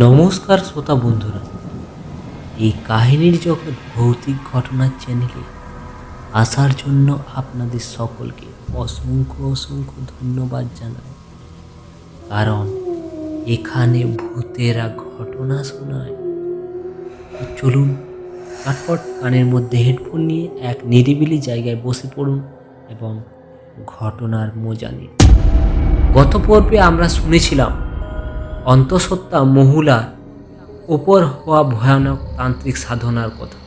নমস্কার শ্রোতা বন্ধুরা। এই কাহিনীর জগৎ ভৌতিক ঘটনার চ্যানেলে আসার জন্য আপনাদের সকলকে অসংখ্য অসংখ্য ধন্যবাদ জানাই। কারণ এখানে ভূতেরা ঘটনা শোনায়। চলুন কাটপট কানের মধ্যে হেডফোন নিয়ে এক নিরিবিলি জায়গায় বসে পড়ুন এবং ঘটনার মজা নিন। গত পর্বে আমরা শুনেছিলাম অন্তঃসত্ত্বা মহুলার ওপর হওয়া ভয়ানক তান্ত্রিক সাধনার কথা।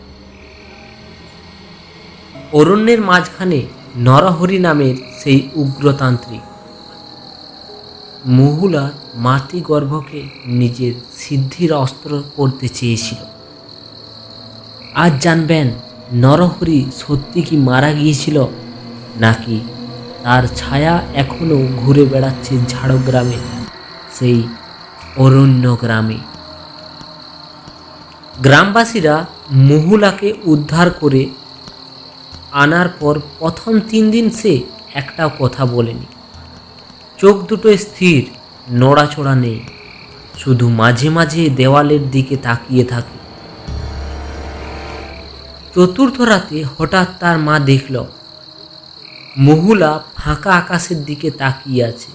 অরণ্যের মাঝখানে নরহরি নামের সেই উগ্রতান্ত্রিক। মহুলা মাতৃ গর্ভকে নিজের সিদ্ধির অস্ত্র করতে চেয়েছিল। আজ জানবেন নরহরি সত্যি কি মারা গিয়েছিল, নাকি তার ছায়া এখনও ঘুরে বেড়াচ্ছে ঝাড়গ্রামে, সেই অরণ্য গ্রামে গ্রামবাসীরা মহুলাকে উদ্ধার করে আনার পর প্রথম তিন দিন সে একটা কথা বলেনি। চোখ দুটো স্থির, নড়াচড়া নেই, শুধু মাঝে মাঝে দেওয়ালের দিকে তাকিয়ে থাকে। চতুর্থ রাতে হঠাৎ তার মা দেখল, মহুলা ফাঁকা আকাশের দিকে তাকিয়ে আছে।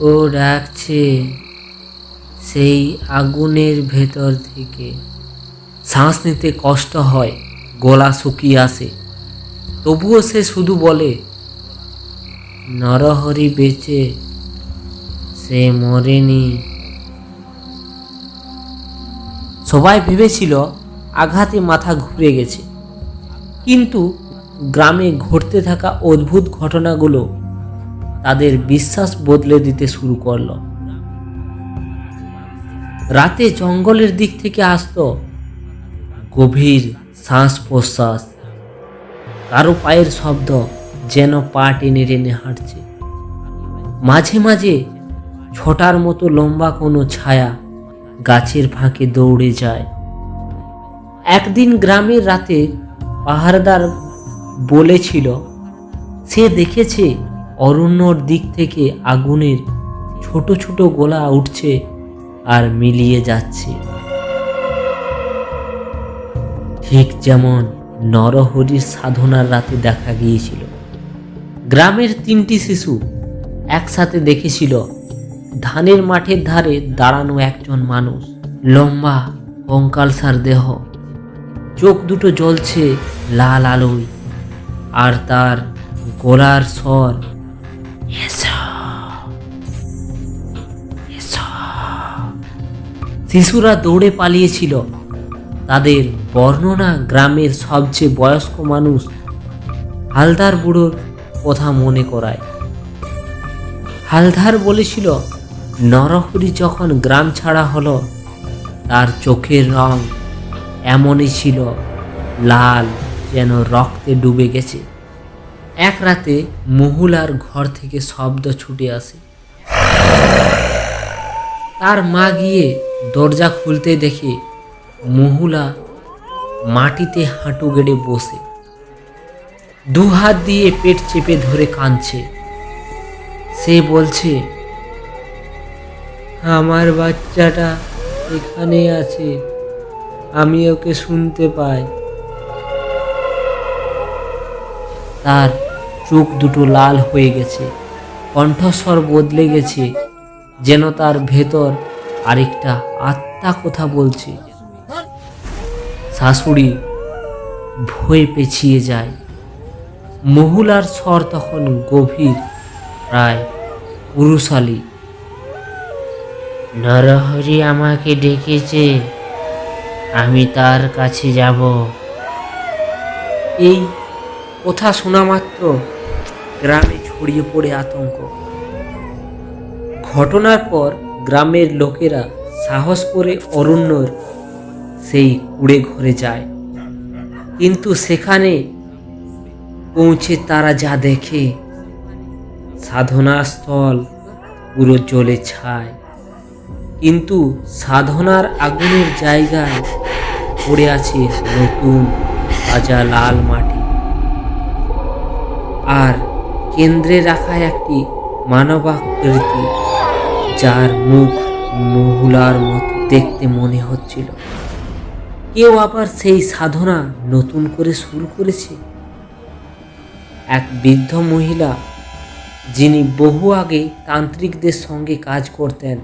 ও ডাকছে সেই আগুনের ভেতর থেকে শ্বাস নিতে কষ্ট হয়, গলা শুকিয়ে আসে। তবুও সে শুধু বলে, নরহরি বেঁচে, সে মরেনি। সবাই ভেবেছিল আঘাতে মাথা ঘুরে গেছে। কিন্তু গ্রামে ঘটতে থাকা অদ্ভুত ঘটনাগুলো তাদের বিশ্বাস বদলে দিতে শুরু করল। রাতে জঙ্গলের দিক থেকে আসত গভীর শ্বাস প্রশ্বাস কারও পায়ের শব্দ যেন পা টেনে টেনে হাঁটছে। মাঝে মাঝে ছোটার মতো লম্বা কোনো ছায়া গাছের ফাঁকে দৌড়ে যায়। একদিন গ্রামের রাতে পাহাড়দার বলেছিল, সে দেখেছে অরণ্যর দিক থেকে আগুনের ছোট ছোট গোলা উঠছে। আর মিলিয়ে যাচ্ছে। ঠিক যেমন নরহরির সাধনার রাতে দেখা গিয়েছিল। গ্রামের তিনটি শিশু একসাথে দেখেছিল ধানের মাঠের ধারে দাঁড়ানো একজন মানুষ। লম্বা কঙ্কালসার দেহ, চোখ দুটো জ্বলছে লাল আলোয়, আর তার গলার স্বর শিশুরা দৌড়ে পালিয়েছিল। তাদের বর্ণনা গ্রামের সবচেয়ে বয়স্ক মানুষ হালদার বুড়োর কথা মনে করায়। হালদার বলেছিল, নরহরি যখন গ্রাম ছাড়া হলো, তার চোখের রং এমনই ছিল, লাল যেন রক্তে ডুবে গেছে। এক রাতে মহুলার ঘর থেকে শব্দ ছুটে আসে। তার মা গিয়ে দরজা খুলতে দেখে মহুলা মাটিতে হাঁটু গেড়ে বসে। দু হাত দিয়ে পেট চেপে ধরে কাঁদছে। সে বলছে, আমার বাচ্চাটা এখানে আছে, আমি ওকে শুনতে পাই। তার চোখ দুটো লাল হয়ে গেছে। কণ্ঠস্বর বদলে গেছে, যেন তার ভেতর আরেকটা আত্মা কথা বলছে। শাশুড়ি ভয়ে পেছিয়ে যায়। মহুলার স্বর তখন গভীর প্রায় পুরুষালী। নরহরি আমাকে ডেকেছে আমি তার কাছে যাব। এই কথা শোনা মাত্র গ্রামে ছড়িয়ে পড়ে আতঙ্ক। ঘটনার পর গ্রামের লোকেরা সাহস করে অরণ্যর সেই কুড়ে ঘরে যায়। কিন্তু সেখানে পৌঁছে তারা যা দেখে সাধনার স্থল পুরো জ্বলে ছায়। কিন্তু সাধনার আগুনের জায়গায় পড়ে আছে নতুন তাজা লাল মাটি। আর কেন্দ্রে রাখা একটি মানবাকৃতি যার মুখ মহুলার মতো দেখতে মনে হচ্ছিল। কেউ আবার সেই সাধনা নতুন করে শুরু করেছে? এক বৃদ্ধ মহিলা, যিনি বহু আগে তান্ত্রিকদের সঙ্গে কাজ করতেন,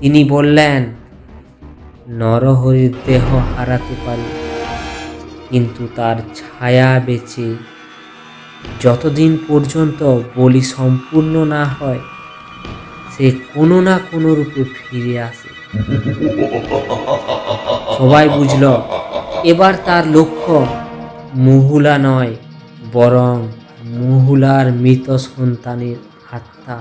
তিনি বললেন, নরহরির দেহ হারাতে পারি, কিন্তু তার ছায়া বেঁচে যতদিন পর্যন্ত বলি সম্পূর্ণ না হয় সে কোনো না কোনো রূপে ফিরে আসে। সবাই বুঝল, এবার তার লক্ষ্য মহুলা নয়, বরং মহুলার মৃত সন্তানের আত্মা।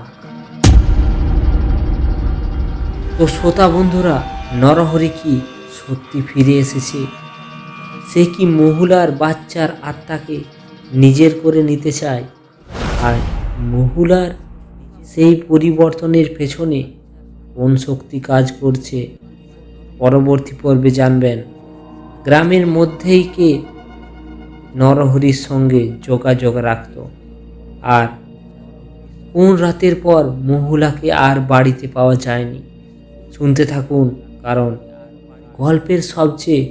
তো শ্রোতা বন্ধুরা, নরহরি কি সত্যি ফিরে এসেছে? সে কি মহুলার বাচ্চার আত্মাকে নিজের করে নিতে চায়? আর মহুলার সেই পরিবর্তনের পেছনে কোন শক্তি কাজ করছে? পরবর্তী পর্বে জানবেন। গ্রামের মধ্যেই কে নরহরির সঙ্গে যোগাযোগ রাখত? আর কোন রাতের পর মহুলাকে আর বাড়িতে পাওয়া যায়নি? শুনতে থাকুন, কারণ গল্পের সবচেয়ে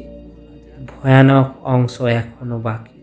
ভয়ানক অংশ এখনও বাকি।